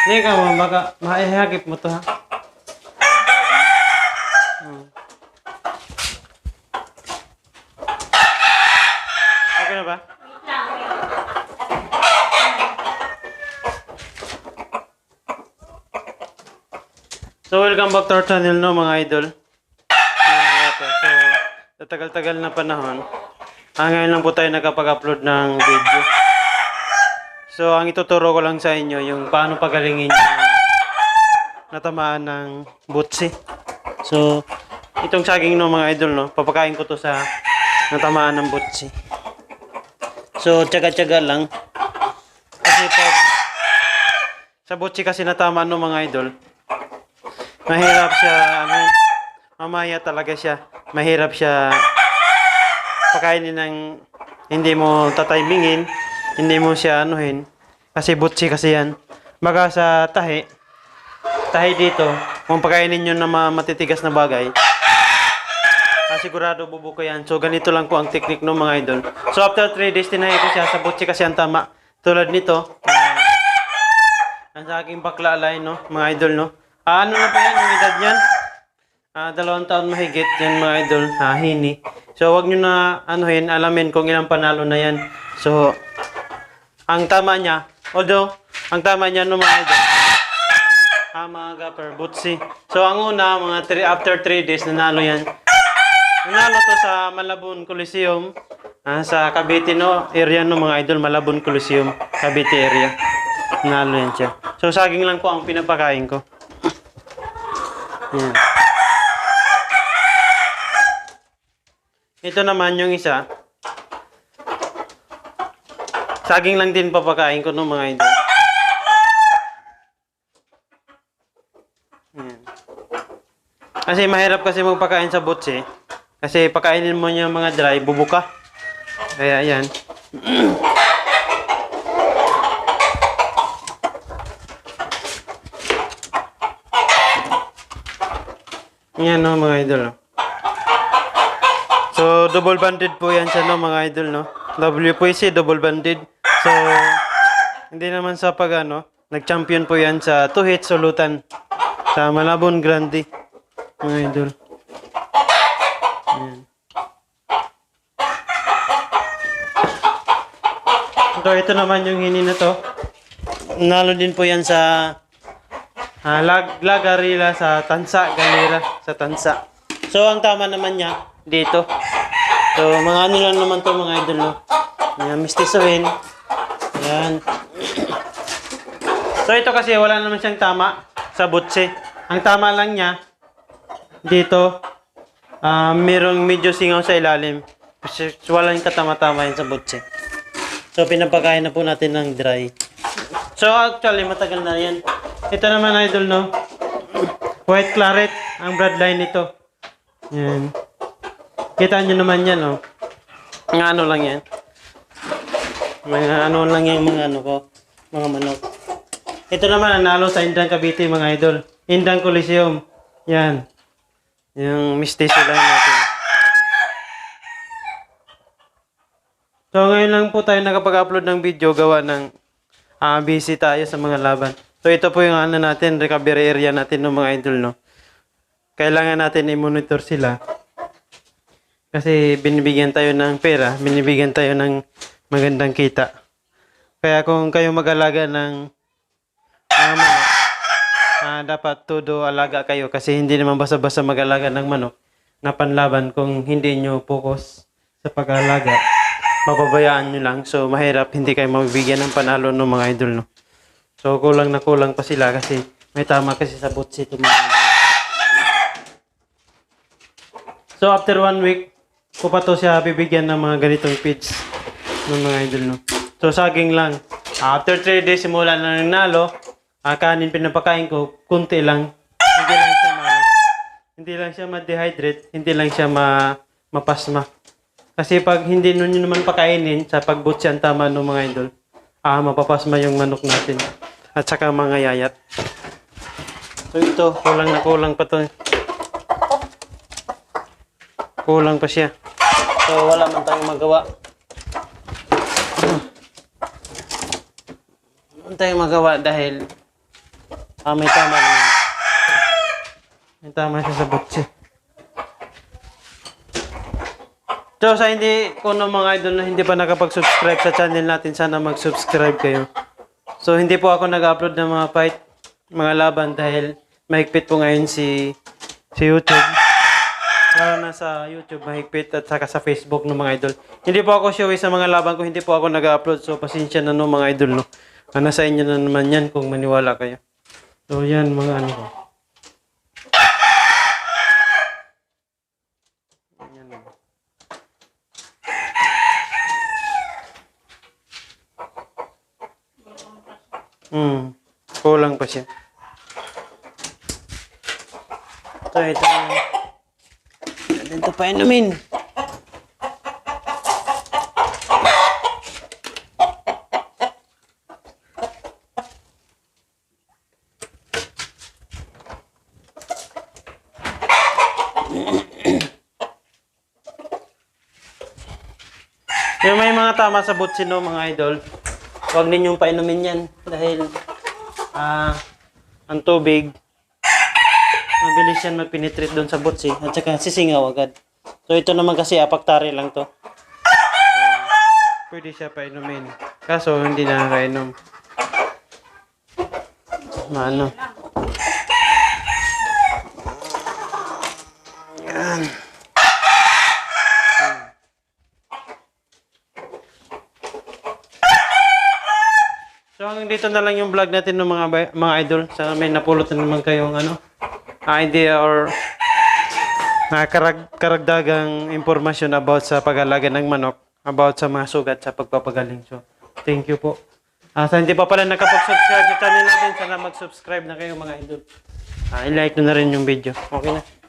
Hindi ka mo, baka maihagip mo to ha. Hmm. Okay na ba? So, welcome back to our channel, no, mga idol. So, sa tagal-tagal na panahon, ah, ngayon lang po tayo nakapag-upload ng video. So, ang ituturo ko lang sa inyo, yung paano pagalingin yung natamaan ng butsi. So, itong saging no, mga idol, no, papakain ko to sa natamaan ng butsi. So, tsaga-tsaga lang. Kasi pag sa butsi kasi natamaan no, mga idol, mahirap siya, ano, mamaya talaga siya, mahirap siya pakainin ng hindi mo tatimingin, hindi mo siya anuhin, kasi butsi kasi yan. Baga sa tahi, tahi dito, kung pakainin nyo na ma- matitigas na bagay, ah, sigurado bubuko yan. So, ganito lang po ang technique ng mga idol. So, after 3 days, tinahi ko siya sa butsi kasi ang tama. Tulad nito, ah, ang sa aking no, mga idol, no. Ah, ano na pa yan, yung edad niyan? Ah, dalawang taon mahigit yan mga idol, ah, hini. So, wag nyo na anuhin, alamin kung ilang panalo na yan. So, ang tama niya, although, ang tama niya no mga idol, ah, mga gapper, butsi. So, ang una, mga three, after 3 days, nanalo yan. Nanalo to sa Malabon Coliseum, ah, sa Cavite no, area no mga idol, Malabon Coliseum, Cavite area. Nanalo yan siya. So, saging lang po ang pinapakain ko. Yan. Ito naman yung isa. Saging lang din papakain ko no mga idol. Yan. Kasi mahirap kasi magpakain sa butsi. Kasi pakainin mo yung mga dry, bubuka. Kaya yan. Yan no mga idol. no. So, double banded po yan siya, no, mga idol, no? WPC, double banded. So, hindi naman sa pag, ano, nag-champion po yan sa 2 hits sulutan sa Malabon Grande, mga idol. Yan. So, ito naman yung hini na to. Nalo din po yan sa ah, lag Lagarila sa Tansa, Galera, sa Tansa. So, ang tama naman niya, dito. So, mga ano lang naman to mga idol, no? Yan, mistisohin. Yan. So, ito kasi wala naman siyang tama sa butse. Ang tama lang niya, dito, ah merong medyo singaw sa ilalim. Kasi walang katama-tama yan sa butse. So, pinapakain na po natin ng dry. So, actually, matagal na yan. Ito naman, idol, no? White claret, ang bloodline nito. Yan. Kita nyo naman yan, oh. Mga ano lang yan. Mga ano lang yung mga ano ko. Mga manok. Ito naman, nanalo sa Indang Cavite, mga idol. Indang Coliseum. Yan. Yung mistiso lang natin. So, ngayon lang po tayo nakapag-upload ng video gawa ng ah busy tayo sa mga laban. So, ito po yung ano natin, recovery area natin ng mga idol, no? Kailangan natin i-monitor sila. Kasi binibigyan tayo ng pera, binibigyan tayo ng magandang kita. Kaya kung kayo mag-alaga ng mga manok, ah, dapat todo alaga kayo kasi hindi naman basta-basta mag-alaga ng manok na panlaban kung hindi nyo focus sa pag-alaga. Mapabayaan nyo lang. So, mahirap hindi kayo mabibigyan ng panalo ng mga idol, no? So, kulang na kulang pa sila kasi may tama kasi sa butsi ito. So, after one week, ko pa to siya bibigyan ng mga ganitong feeds ng mga idol, no? So, saging lang. After 3 days, simula na nanalo, ah, kanin pinapakain ko, kunti lang. Hindi lang siya ma, hindi lang siya ma-dehydrate, hindi lang siya ma, mapasma. Kasi pag hindi nun yun naman pakainin, sa pagbutsi ang tama ng mga idol, ah, mapapasma yung manok natin. At saka mga yayat. So, ito, kulang na kulang pa to. Kulang pa siya. So, wala man tayong magawa. Wala man tayong magawa dahil Ah, may tama naman. May tama siya sa butsi. So, sa hindi ko ng mga idol na hindi pa nakapag-subscribe sa channel natin, sana mag-subscribe kayo. So, hindi po ako nag-upload ng mga fight, mga laban dahil mahigpit po ngayon si, si YouTube. Lalo na sa YouTube, mahigpit at saka sa Facebook ng mga idol. Hindi po ako showy sa mga laban ko, hindi po ako nag-upload. So, pasensya na no mga idol, no. Ah, nasa inyo na naman yan kung maniwala kayo. So, yan mga ano ko. Hmm. Kulang pa siya. Ito, ito. Ito pa inumin. Yung may mga tama sa butsi no, mga idol. Huwag ninyong painumin yan dahil ah ang tubig mabilis yan mag-penetrate doon sa butsi at saka sisingaw agad. So ito naman kasi apaktari lang to. So, pwede siya painumin. Kaso hindi na nakainom. Maano? So hanggang dito na lang yung vlog natin ng mga mga idol. Sana may napulot na naman kayong ano idea or na karag karagdagang impormasyon about sa pag-alaga ng manok, about sa mga sugat sa pagpapagaling. So, thank you po. Ah, sa hindi pa pala nakapag-subscribe sa channel natin, sana mag-subscribe na kayo mga idol. Ah, i-like nyo na rin yung video. Okay na.